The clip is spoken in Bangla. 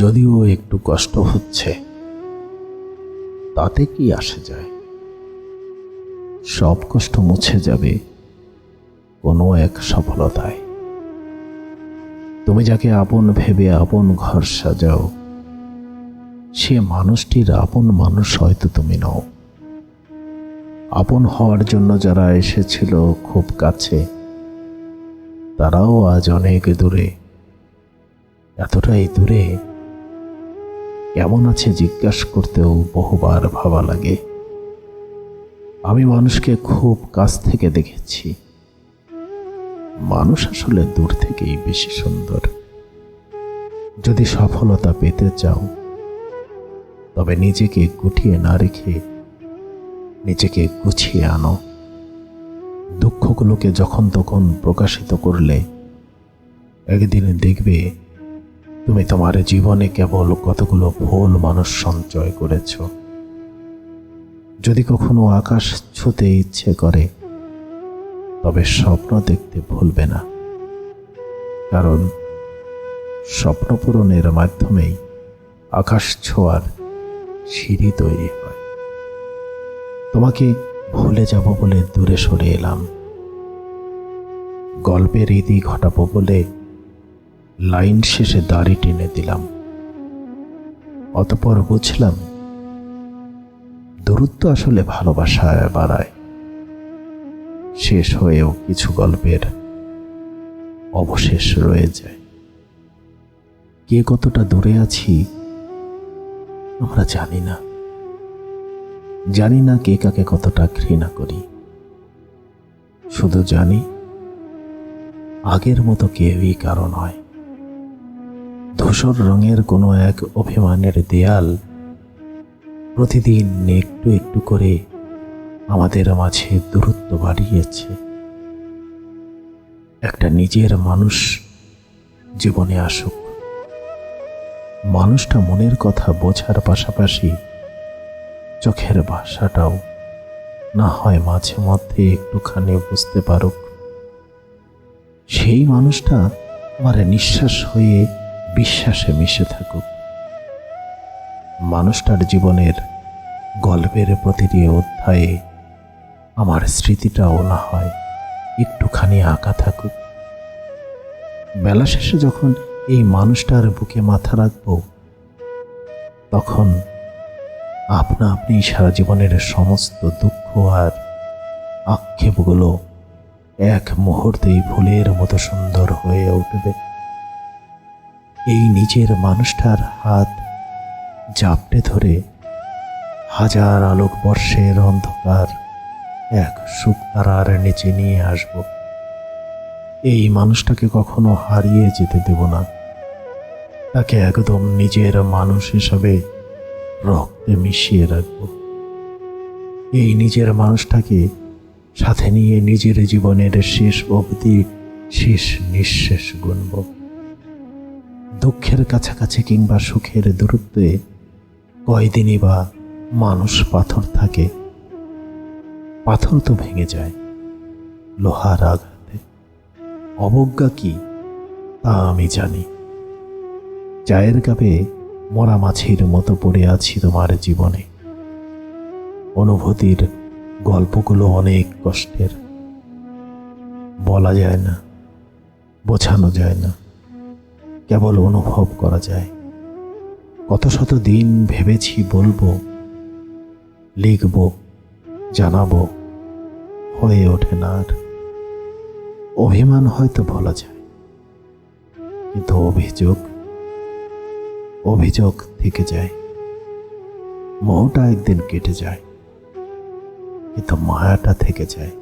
যদিও একটু কষ্ট হচ্ছে, তাতে কি আসে যায়? সব কষ্ট মুছে যাবে কোনো এক সফলতায়। তুমি যাকে আপন ভেবে আপন ঘর সাজাও, সে মানুষটির আপন মানুষ হয়তো তুমি নও। আপন হওয়ার জন্য যারা এসেছিল খুব কাছে, তারাও আজ অনেক দূরে, এতটাই দূরে কেমন আছে জিজ্ঞাসা করতেও বহুবার ভাবা লাগে। আমি মানুষকে খুব কাছ থেকে দেখেছি। মানুষ আসলে দূর থেকেই বেশি সুন্দর। যদি সফলতা পেতে চাও, তবে নিজেকে গুটিয়ে না রেখে নিজেকে গুছিয়ে আনো। দুঃখগুলোকে যখন তখন প্রকাশিত করলে একদিন দেখবে তুমি তোমার জীবনে কেবল কতগুলো ভুল মানুষ সঞ্চয় করেছ? যদি কখনো আকাশ ছুতে ইচ্ছে করে, তবে স্বপ্ন দেখতে ভুলবে না। কারণ স্বপ্ন পূরণের মাধ্যমেই আকাশ ছোঁয়ার সিঁড়ি তৈরি হয়। তোমাকে ভুলে যাব বলে দূরে সরে এলাম। গল্পের ইতি ঘটাবো বলে লাইন শেষে দাড়ি টেনে দিলাম। অতপর বুঝলাম, দূরত্ব আসলে ভালোবাসায় বাড়ায়। শেষ হয়েও কিছু গল্পের অবশেষ রয়ে যায়। কে কতটা দূরে আছি, আমরা জানি না। জানি না কে কাকে কতটা ঘৃণা করি। শুধু জানি, আগের মতো কেউই কারণ নয়। ধূসর রঙের কোনো এক অভিমানের দেয়াল। প্রতিদিন একটু একটু করে আমাদের মাঝে দূরত্ব বাড়িয়েছে। একটা নিজের মানুষ জীবনে আসুক। মানুষটা মনের কথা বোঝার পাশাপাশি চোখের ভাষাটাও না হয় মাঝে মধ্যে একটুখানি বুঝতে পারুক। সেই মানুষটা আমার নিঃশ্বাস হয়ে বিশ্বাসে মিশে থাকুক। মানুষটার জীবনের গল্পের প্রতিটি অধ্যায়ে আমার স্মৃতিটাও না হয়, একটুখানি আঁকা থাকুক। বেলা শেষে যখন এই মানুষটার বুকে মাথা রাখব, তখন আপনা আপনি সারা জীবনের সমস্ত দুঃখ আর আক্ষেপগুলো এক মুহূর্তেই ফুলের মতো সুন্দর হয়ে উঠবে। এই নিজের মানুষটার হাত জাপটে ধরে হাজার আলোক বর্ষের অন্ধকার এক সুখ তারার নিচে নিয়ে আসব। এই মানুষটাকে কখনো হারিয়ে যেতে দেব না। তাকে একদম নিজের মানুষ হিসাবে রক্তে মিশিয়ে রাখব। এই নিজের মানুষটাকে সাথে নিয়ে নিজের জীবনের শেষ অবধি শেষ নিঃশেষ গুনব। দুঃখের কাছাকাছি কিংবা সুখের দূরত্বে কয়দিনই বা মানুষ পাথর থাকে। পাথর তো ভেঙে যায় লোহার আঘাতে। অবজ্ঞা কি তা আমি জানি। চায়ের কাপে মরা মাছির মতো পড়ে আছি তোমার জীবনে। অনুভূতির গল্পগুলো অনেক কষ্টের। বলা যায় না, বোঝানো যায় না। কেবল অনুভব করা যায়। কত শত দিন ভেবেছি বলব, লিখব, জানাব, হয়ে ওঠে না আর। অভিমান হয়তো বলা যায়, কিন্তু অভিযোগ অভিযোগ থেকে যায়। মোহটা একদিন কেটে যায়, কিন্তু মায়াটা থেকে যায়।